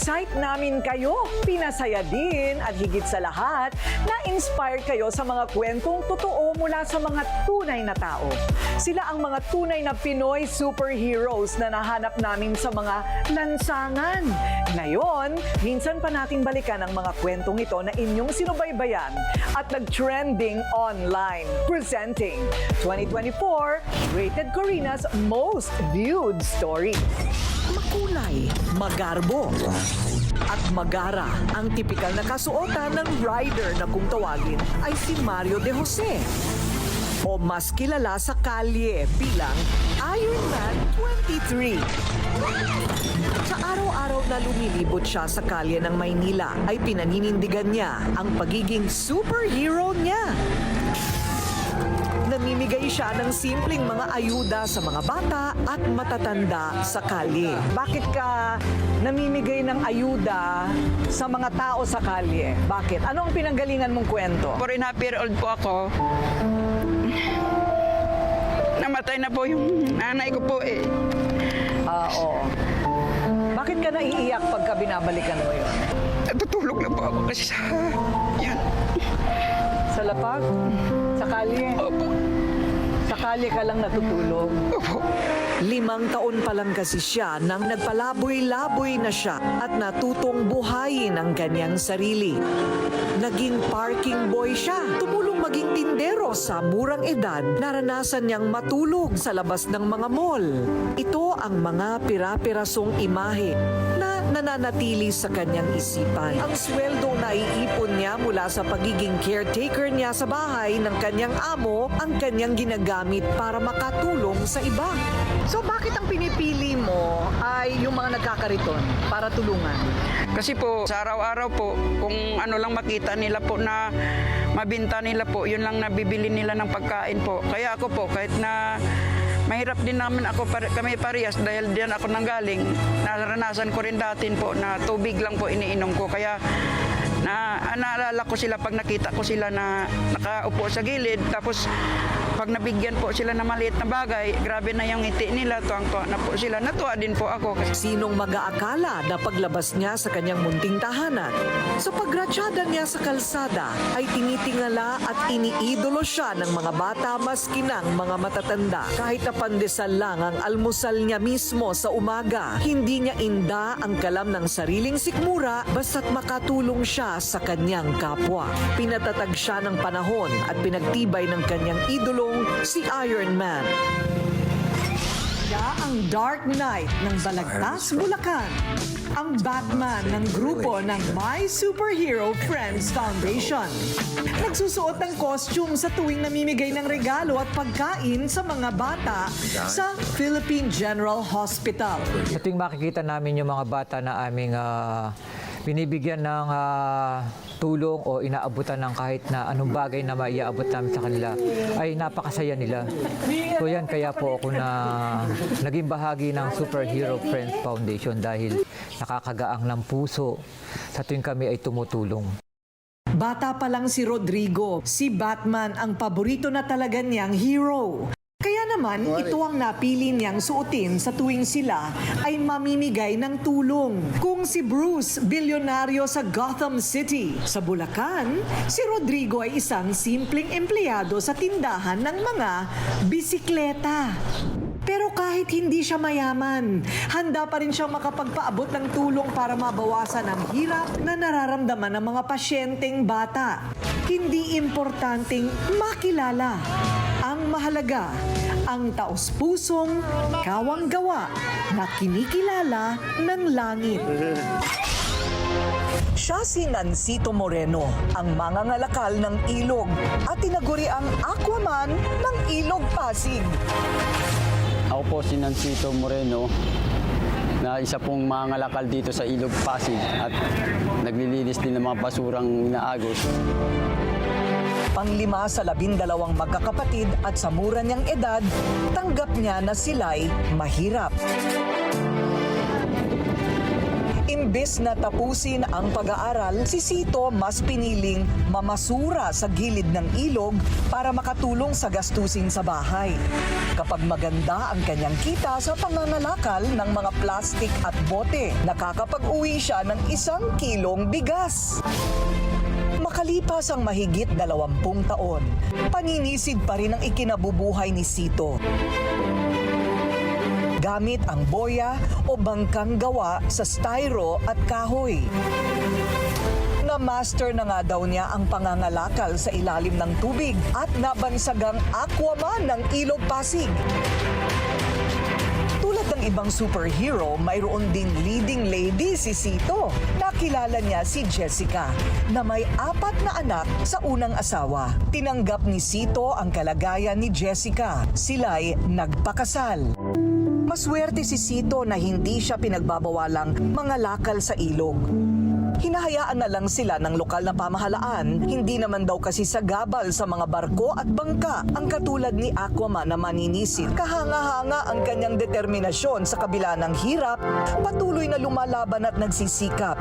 Pina-excite namin kayo, pinasaya din at higit sa lahat, na-inspire kayo sa mga kwentong totoo mula sa mga tunay na tao. Sila ang mga tunay na Pinoy superheroes na nahanap namin sa mga lansangan. Ngayon, minsan pa nating balikan ang mga kwentong ito na inyong sinubaybayan at nag-trending online. Presenting 2024 Rated Corina's Most Viewed Story. Makulay, magarbo, at magara ang tipikal na kasuotan ng rider na kung tawagin ay si Mario de Jose. O mas kilala sa kalye bilang Iron Man 23. Sa araw-araw na lumilibot siya sa kalye ng Maynila ay pinaninindigan niya ang pagiging superhero niya. Namimigay siya ng simpleng mga ayuda sa mga bata at matatanda sa kalye. Bakit ka namimigay ng ayuda sa mga tao sa kalye? Bakit? Ano ang pinanggalingan mong kwento? Four and a half year old po ako. Namatay na po yung nanay ko po eh. Ah, oo. Bakit ka naiiyak pagka binabalikan mo yun? Natutulog na po ako kasi sa... Yan. Sa lapag? Sa kalye? Opo. Sa kalye ka lang natutulog? Opo. Limang taon pa lang kasi siya nang nagpalaboy-laboy na siya at natutong buhayin ang kanyang sarili. Naging parking boy siya. Tumulong maging tindero sa murang edad. Naranasan niyang matulog sa labas ng mga mall. Ito ang mga pira-pirasong imahe na nananatili sa kanyang isipan. Ang sweldo na iipon niya mula sa pagiging caretaker niya sa bahay ng kanyang amo ang kanyang ginagamit para makatulong sa iba. So bakit ang pinipili mo ay yung mga nagkakariton para tulungan? Kasi po, sa araw-araw po, kung ano lang makita nila po na mabinta nila po, yun lang nabibili nila ng pagkain po. Kaya ako po, kahit na mahirap din namin ako, pare- kami parehas dahil diyan ako nanggaling, naranasan ko rin dati po na tubig lang po iniinom ko. Kaya na naalala ko sila pag nakita ko sila na nakaupo sa gilid tapos pag nabigyan po sila ng maliit na bagay grabe na yung ngiti nila tuwang-tuwa na po sila natuwa din po ako Sinong mag-aakala na paglabas niya sa kanyang munting tahanan? Sa pagratsyada niya sa kalsada ay tinitingala at iniidolo siya ng mga bata maski ng mga matatanda. Kahit na pandesal lang ang almusal niya mismo sa umaga, hindi niya inda ang kalam ng sariling sikmura basta't makatulong siya sa kanyang kapwa. Pinatatag siya ng panahon at pinagtibay ng kanyang idolong si Iron Man. Siya ang Dark Knight ng Balagtas, Bulacan. Ang Batman ng grupo ng My Superhero Friends Foundation. Nagsusuot ng costume sa tuwing namimigay ng regalo at pagkain sa mga bata sa Philippine General Hospital. Sa tuwing makikita namin yung mga bata na aming ah, binibigyan ng ah, tulong o inaabutan ng kahit na anong bagay na maiaabot namin sa kanila, ay napakasaya nila. So yan, kaya po ako na naging bahagi ng Superhero Friends Foundation dahil nakakagaang ng puso sa tuwing kami ay tumutulong. Bata pa lang si Rodrigo, si Batman ang paborito na talaga niyang hero. Kaya naman, ito ang napili niyang suotin sa tuwing sila ay mamimigay ng tulong. Kung si Bruce, bilyonaryo sa Gotham City. Sa Bulacan, si Rodrigo ay isang simpleng empleyado sa tindahan ng mga bisikleta. Pero kahit hindi siya mayaman, handa pa rin siyang makapagpaabot ng tulong para mabawasan ang hirap na nararamdaman ng mga pasyenteng bata. Hindi importanteng makilala. Ang mahalaga, ang taos-pusong kawang-gawa na kinikilala ng langit. Siya si Nancito Moreno, ang mangangalakal ng ilog at tinaguri ang Aquaman ng Ilog Pasig. Ako po si Nancito Moreno na isa pong mga ngalakal dito sa Ilog Pasig at naglilinis din ng mga basurang inaagos. Panglima sa labindalawang magkakapatid at sa mura niyang edad, tanggap niya na sila'y mahirap. Imbes na tapusin ang pag-aaral, si Sito mas piniling mamasura sa gilid ng ilog para makatulong sa gastusin sa bahay. Kapag maganda ang kanyang kita sa pangangalakal ng mga plastik at bote, nakakapag-uwi siya ng isang kilong bigas. Makalipas ang mahigit dalawampung taon, paninisid pa rin ang ikinabubuhay ni Sito gamit ang boya o bangkang gawa sa styro at kahoy. Na-master na nga daw niya ang pangangalakal sa ilalim ng tubig at nabansagang aquaman ng Ilog Pasig. Ibang superhero, mayroon ding leading lady si Sito. Nakilala niya si Jessica na may apat na anak sa unang asawa. Tinanggap ni Sito ang kalagayan ni Jessica. Sila'y nagpakasal. Maswerte si Sito na hindi siya pinagbabawalang mga lakal sa ilog. Hinahayaan na lang sila ng lokal na pamahalaan, hindi naman daw kasi sagabal sa mga barko at bangka ang katulad ni Aquaman na maninisid. Kahanga-hanga ang kanyang determinasyon sa kabila ng hirap, patuloy na lumalaban at nagsisikap.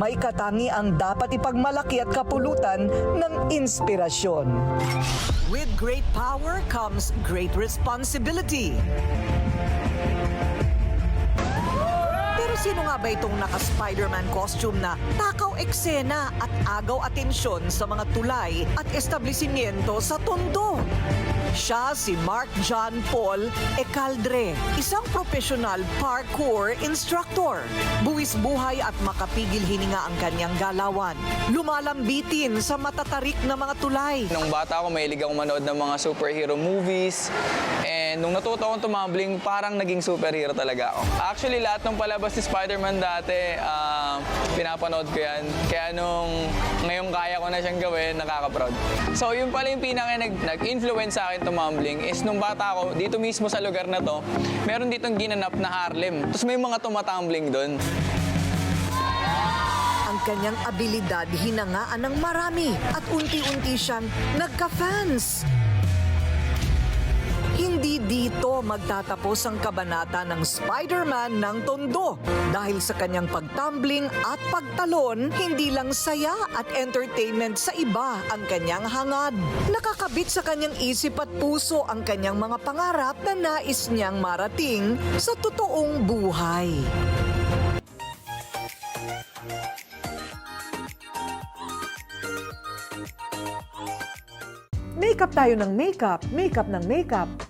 May katangi ang dapat ipagmalaki at kapulutan ng inspirasyon. With great power comes great responsibility. Sino nga ba itong naka-Spider-Man costume na takaw eksena at agaw atensyon sa mga tulay at establishmento sa Tondo? Siya si Mark John Paul Ecaldre, isang professional parkour instructor. Buwis buhay at makapigil hininga ang kanyang galawan. Lumalambitin sa matatarik na mga tulay. Nung bata ako, mahilig ako manood ng mga superhero movies. And nung natuto akong tumambling, parang naging superhero talaga ako. Actually, lahat ng palabas ni Spider-Man dati, ah, pinapanood ko yan. Kaya nung ngayong kaya ko na siyang gawin, nakaka-proud. So yun pala yung pinaka nag, nag-influence sa akin tumambling is nung bata ako, dito mismo sa lugar na to, meron ditong ginanap na Harlem. Tapos may mga tumatumbling doon. Ang kanyang abilidad hinangaan ng marami at unti-unti siyang nagka-fans. Hindi dito magtatapos ang kabanata ng Spider-Man ng Tondo. Dahil sa kanyang pagtumbling at pagtalon, hindi lang saya at entertainment sa iba ang kanyang hangad. Nakakabit sa kanyang isip at puso ang kanyang mga pangarap na nais niyang marating sa totoong buhay. Makeup tayo ng makeup, makeup ng makeup.